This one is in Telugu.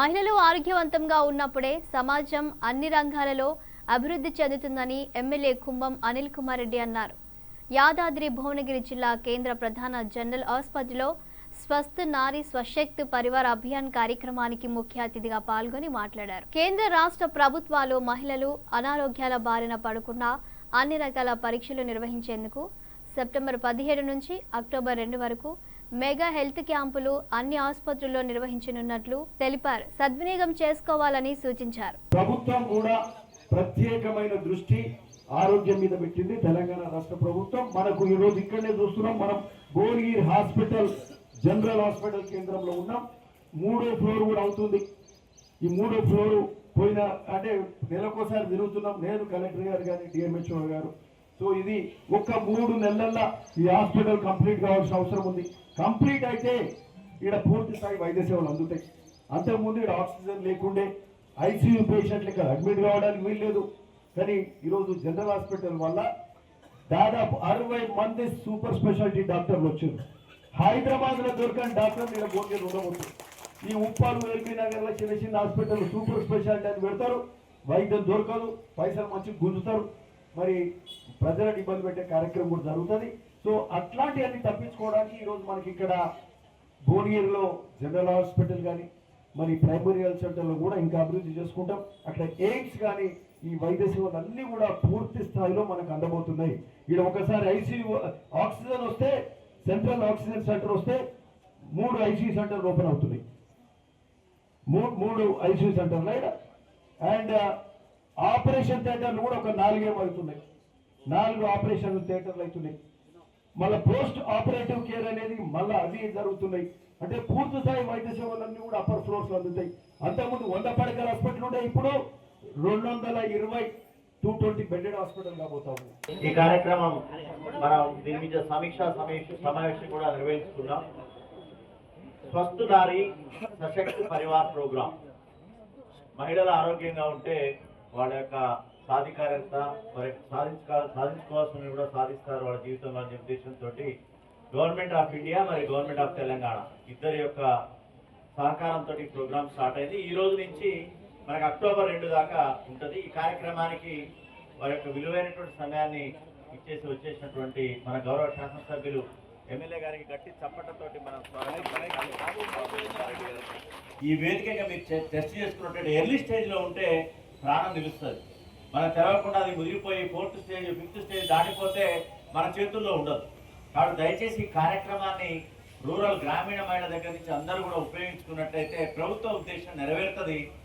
మహిళలు ఆరోగ్యవంతంగా ఉన్నప్పుడే సమాజం అన్ని రంగాలలో అభివృద్ధి చెందుతుందని ఎమ్మెల్యే కుంభం అనిల్ కుమార్ రెడ్డి అన్నారు. యాదాద్రి భువనగిరి జిల్లా కేంద్ర ప్రధాన జనరల్ ఆసుపత్రిలో స్వస్థ నారీ స్వశక్తి పరివార్ అభియాన్ కార్యక్రమానికి ముఖ్య అతిథిగా పాల్గొని మాట్లాడారు. కేంద్ర రాష్ట్ర ప్రభుత్వాలు మహిళలు అనారోగ్యాల బారిన పడకుండా అన్ని రకాల పరీక్షలు నిర్వహించేందుకు సెప్టెంబర్ పదిహేడు నుంచి అక్టోబర్ రెండు వరకు మెగా హెల్త్ క్యాంపులు అన్ని ఆసుపత్రుల్లో నిర్వహించనున్నట్లు తెలిపారు. సద్వినియోగం చేసుకోవాలని సూచించారు. ప్రభుత్వం కూడా ప్రత్యేకమైన దృష్టి ఆరోగ్యం మీద పెట్టింది. తెలంగాణ రాష్ట్ర ప్రభుత్వం మనకు ఈ రోజు ఇక్కడనే చూస్తున్నాం. మనం భువనగిరి హాస్పిటల్ జనరల్ హాస్పిటల్ కేంద్రంలో ఉన్నాం. మూడో ఫ్లోర్ కూడా అవుతుంది. ఈ మూడో ఫ్లోర్ పోయిన అంటే నెలకోసారి తిరుగుతున్నాం. నేను కలెక్టర్ గారు కానీ డిఎంహెచ్ఓ గారు. సో ఇది ఒక్క మూడు నెలల్లో ఈ హాస్పిటల్ కంప్లీట్ కావాల్సిన అవసరం ఉంది. కంప్లీట్ అయితే ఇక్కడ పూర్తి స్థాయి వైద్య సేవలు అందుతాయి. అంతకుముందు ఇక్కడ ఆక్సిజన్ లేకుండే ఐసీయూ పేషెంట్లు ఇక్కడ అడ్మిట్ కావడానికి వీల్లేదు. కానీ ఈరోజు జనరల్ హాస్పిటల్ వల్ల దాదాపు అరవై మంది సూపర్ స్పెషాలిటీ డాక్టర్లు వచ్చారు. హైదరాబాద్లో దొరకని డాక్టర్ ఇక్కడ భోజనం ఉండవచ్చు ఈ ఉప్పాలు ఎల్బీ నగర్లో చిన్న చిన్న హాస్పిటల్ సూపర్ స్పెషాలిటీ అని పెడతారు. వైద్యం దొరకదు పైసలు మంచి గుంజుతారు. మరి ప్రజలను ఇబ్బంది పెట్టే కార్యక్రమం కూడా జరుగుతుంది. సో అట్లాంటివన్నీ తప్పించుకోవడానికి ఈరోజు మనకి ఇక్కడ భువనగిరిలో జనరల్ హాస్పిటల్ కానీ మరి ప్రైమరీ హెల్త్ సెంటర్లో కూడా ఇంకా అభివృద్ధి చేసుకుంటాం. అక్కడ ఎయిమ్స్ కానీ ఈ వైద్య సేవలు అన్నీ కూడా పూర్తి స్థాయిలో మనకు అందబోతున్నాయి. ఇక్కడ ఒకసారి ఐసీయూ ఆక్సిజన్ వస్తే సెంట్రల్ ఆక్సిజన్ సెంటర్ వస్తే మూడు ఐసీయూ సెంటర్లు ఓపెన్ అవుతున్నాయి. మూడు మూడు ఐసీయూ సెంటర్లు అండ్ ఆపరేషన్ థియేటర్లు కూడా ఒక నాలుగేమో అవుతున్నాయి. నాలుగు ఆపరేషన్ థియేటర్లు అవుతున్నాయి. మళ్ళీ పోస్ట్ ఆపరేటివ్ కేర్ అనేది మళ్ళీ అవి జరుగుతున్నాయి. అంటే పూర్తి స్థాయి వైద్య సేవలన్నీ కూడా అప్పర్ ఫ్లోర్స్ అందుతాయి. అంతకుముందు వంద పడకల హాస్పిటల్ ఉండే ఇప్పుడు రెండు వందల ఇరవై టూ ట్వంటీ బెడెడ్ హాస్పిటల్ కాబోతాము. ఈ కార్యక్రమం మనం దీని మీద సమీక్ష సమావేశం కూడా నిర్వహించుకున్నాం స్వస్థ నారి సశక్తి పరివార్ ప్రోగ్రాం. మహిళలు ఆరోగ్యంగా ఉంటే వాళ్ళ యొక్క సాధికారత మరి సాధించుకో సాధించుకోవాల్సిన కూడా సాధిస్తారు వాళ్ళ జీవితంలో అనే ఉద్దేశంతో గవర్నమెంట్ ఆఫ్ ఇండియా మరి గవర్నమెంట్ ఆఫ్ తెలంగాణ ఇద్దరి యొక్క సహకారంతో ఈ ప్రోగ్రామ్ స్టార్ట్ అయింది. ఈ రోజు నుంచి మనకు అక్టోబర్ రెండు దాకా ఉంటుంది. ఈ కార్యక్రమానికి వారి యొక్క విలువైనటువంటి సమయాన్ని ఇచ్చేసి వచ్చేసినటువంటి మన గౌరవ శాసనసభ్యులు ఎమ్మెల్యే గారికి గట్టి చప్పటతోటి మనం ఈ వేదికగా మీరు టెస్ట్ చేసుకున్నటువంటి ఎర్లీ స్టేజ్లో ఉంటే ప్రాణం నిలుస్తుంది. మనం తెరవకుండా అది ముదిరిపోయి ఫోర్త్ స్టేజ్ ఫిఫ్త్ స్టేజ్ దాటిపోతే మన చేతుల్లో ఉండదు. కాబట్టి దయచేసి ఈ కార్యక్రమాన్ని రూరల్ గ్రామీణ మహిళ దగ్గర నుంచి అందరూ కూడా ఉపయోగించుకున్నట్లయితే ప్రభుత్వ ఉద్దేశం నెరవేరుతుంది.